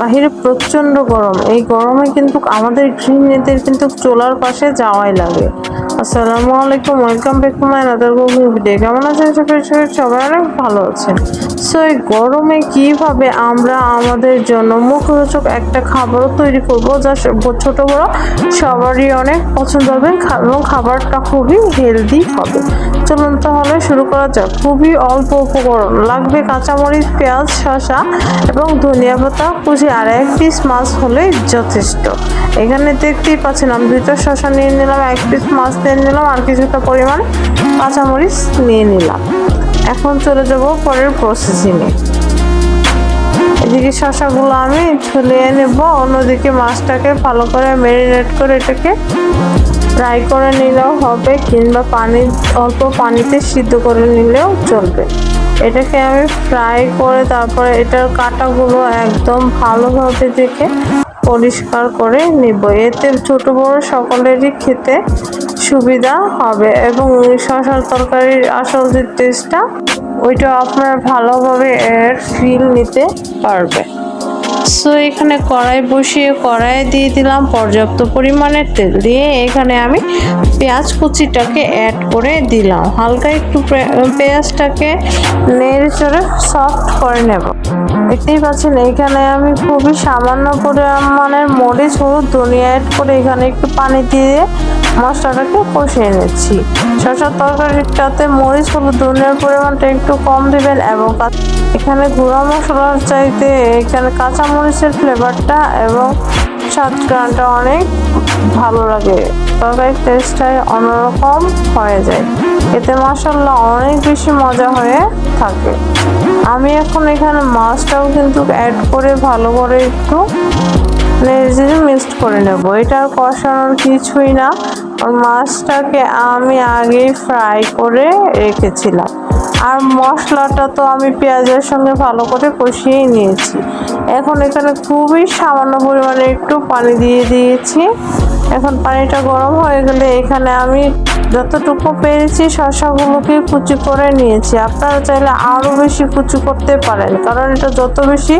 বাহিরে প্রচণ্ড গরম। এই গরমে কিন্তু আমাদের গৃহিণীদের কিন্তু চোলার পাশে যাওয়াই লাগে। আসসালামু আলাইকুম welcome back to my other cooking video কেমন আছেন? সবাই সবাই অনেক ভালো আছেন। সো এই গরমে কীভাবে আমরা আমাদের জন্য মুখরোচক একটা খাবারও তৈরি করব, যা ছোট বড় সবারই অনেক পছন্দ হবে এবং খাবারটা খুবই হেলদি হবে। চলুন তাহলে শুরু করা যাক। খুবই অল্প উপকরণ। লাগবে কাঁচামরিচ, পেঁয়াজ, শসা এবং ধনিয়া পাতা। কুচি আর এক পিস মাছ হলে যথেষ্ট। এখানে দেখতেই পাচ্ছেন, আমি দুইটা শসা নিয়ে নিলাম, এক পিস মাছ নিয়ে নিলাম আর কিছুটা পরিমাণ কাঁচামরিচ নিয়ে নিলাম। এখন চলে যাব পরের প্রসেসিংয়ে এদিকে শশাগুলো আমি ছুলিয়ে নেব, অন্যদিকে মাছটাকে ভালো করে ম্যারিনেট করে এটাকে ফ্রাই করে নিলেও হবে কিংবা পানি, অল্প পানিতে সিদ্ধ করে নিলেও চলবে। এটাকে আমি ফ্রাই করে তারপরে এটার কাঁটাগুলো একদম ভালোভাবে দেখে পরিষ্কার করে নেব। এতে ছোট বড় সকলেরই খেতে সুবিধা হবে এবং শশার তরকারির আসল যে টেস্টটা ওইটা আপনার ভালোভাবে এর ফিল নিতে পারবে। সো এখানে কড়াই বসিয়ে কড়াইয়ে দিয়ে দিলাম পর্যাপ্ত পরিমাণের তেল দিয়ে এখানে আমি পেঁয়াজ কুচিটাকে অ্যাড করে দিলাম। হালকা একটু পেঁয়াজটাকে নেড়ে চড়ে সফট করে নেব। দেখতেই পাচ্ছেন এখানে আমি খুবই সামান্য পরিমাণের মরিচ, হলুদ, ধনিয়া অ্যাড করে এখানে একটু পানি দিয়ে মশলাটাকে কষিয়ে নিচ্ছি। শসার তরকারিটাতে মরিচ, হলুদ, ধনিয়ার পরিমাণটা একটু কম দিবেন এবং এখানে গুঁড়া মশলার চাইতে এখানে কাঁচা মরিচের ফ্লেভারটা এবং স্বাদ অনেক ভালো লাগে। তরকারির টেস্টটাই অন্যরকম হয়ে যায়। এতে মশলা অনেক বেশি মজা হয়ে থাকে। আমি এখন এখানে মাছটাও কিন্তু অ্যাড করে ভালো করে একটু নেড়ে মিক্সড করে নেব। এটা কষানোর কিছুই না। মাছটাকে আমি আগেই ফ্রাই করে রেখেছিলাম। আর মশলাটা তো আমি পেঁয়াজের সঙ্গে ভালো করে কষিয়েই নিয়েছি। এখন এখানে খুবই সামান্য পরিমাণে একটু পানি দিয়ে দিয়েছি। এখন পানিটা গরম হয়ে গেলে এখানে আমি যতটুকু পেরেছি শসাগুলোকে কুচি করে নিয়েছি। আপনারা চাইলে আরও বেশি কুচি করতে পারেন, কারণ এটা যত বেশি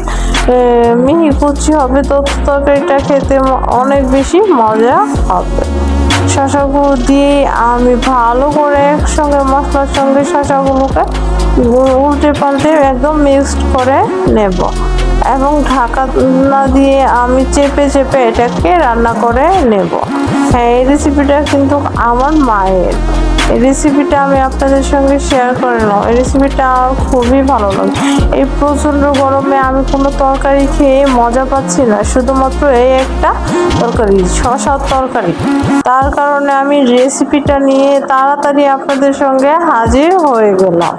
মিহি কুচি হবে, তত তরকারিটা খেতে অনেক বেশি মজা হবে। শসাগুলো দিয়ে আমি ভালো করে একসঙ্গে মশলার সঙ্গে শসাগুলোকে উল্টে পাল্টে একদম মিক্সড করে নেব। এবং ঢাকা না দিয়ে আমি চেপে চেপে এটাকে রান্না করে নেব। হ্যাঁ এই রেসিপিটা কিন্তু আমার মায়ের। এই রেসিপিটা আমি আপনাদের সঙ্গে শেয়ার করে নাও এই রেসিপিটা আমার খুবই ভালো লাগে। এই প্রচণ্ড গরমে আমি কোনো তরকারি খেয়ে মজা পাচ্ছি না। শুধুমাত্র এই একটা তরকারি শশার তরকারি। তার কারণে আমি রেসিপিটা নিয়ে তাড়াতাড়ি আপনাদের সঙ্গে হাজির হয়ে গেলাম।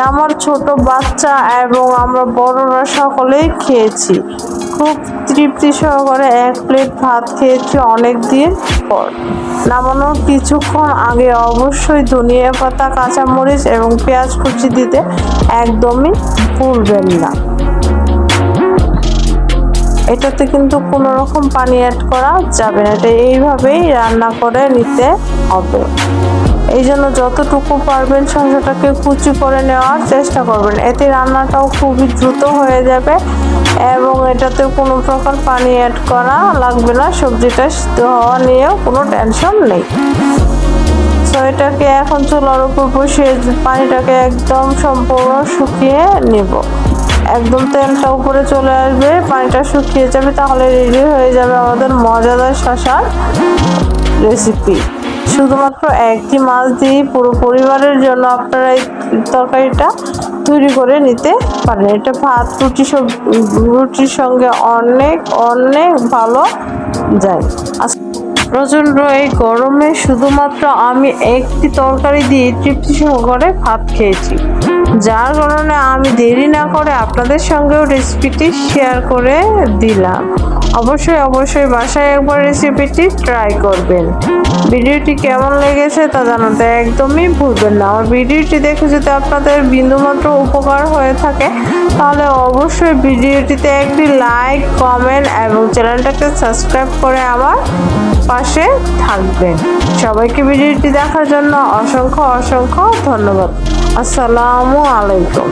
আমার ছোট বাচ্চা এবং আমরা বড়রা সকলেই খেয়েছি। খুব তৃপ্তি সহকারে এক প্লেট ভাত খেয়েছি অনেক দিন পর। নামানোর কিছুক্ষণ আগে অবশ্যই ধনিয়া পাতা, কাঁচামরিচ এবং পেঁয়াজ কুচি দিতে একদমই ভুলবেন না। এটাতে কিন্তু কোনো রকম পানি অ্যাড করা যাবে না। এটা এইভাবেই রান্না করে নিতে হবে। এই জন্য যতটুকু পারবেন শসাটাকে কুচি করে নেওয়ার চেষ্টা করবেন। এতে রান্নাটাও খুবই দ্রুত হয়ে যাবে এবং এটাতে কোনো প্রকার পানি অ্যাড করা লাগবে না। সবজিটা সিদ্ধ হওয়া নিয়েও কোনো টেনশন নেই। তো এটাকে এখন চুলার উপর বসিয়ে পানিটাকে একদম সম্পূর্ণ শুকিয়ে নেব। একদম তেলটা উপরে চলে আসবে, পানিটা শুকিয়ে যাবে, তাহলে রেডি হয়ে যাবে আমাদের মজাদার শশার রেসিপি শুধুমাত্র একটি মাছ দিয়ে পুরো পরিবারের জন্য আপনারা এই তরকারিটা তৈরি করে নিতে পারেন। এটা ভাত, রুটি সব, রুটির সঙ্গে অনেক অনেক ভালো যায়। প্রচণ্ড এই গরমে শুধুমাত্র আমি একটি তরকারি দিয়ে তৃপ্তি সহকারে ভাত খেয়েছি। যার কারণে আমি দেরি না করে আপনাদের সঙ্গেও রেসিপিটি শেয়ার করে দিলাম। অবশ্যই অবশ্যই বাসায় একবার রেসিপিটি ট্রাই করবেন। ভিডিওটি কেমন লেগেছে তা জানাতে একদমই ভুলবেন না। আমার ভিডিওটি দেখে যদি আপনাদের বিন্দুমাত্র উপকার হয়ে থাকে, তাহলে অবশ্যই ভিডিওটিতে একটি লাইক কমেন্ট এবং চ্যানেলটাকে সাবস্ক্রাইব করে আমার পাশে থাকবেন। সবাইকে ভিডিওটি দেখার জন্য অসংখ্য অসংখ্য ধন্যবাদ। আসসালামু আলাইকুম।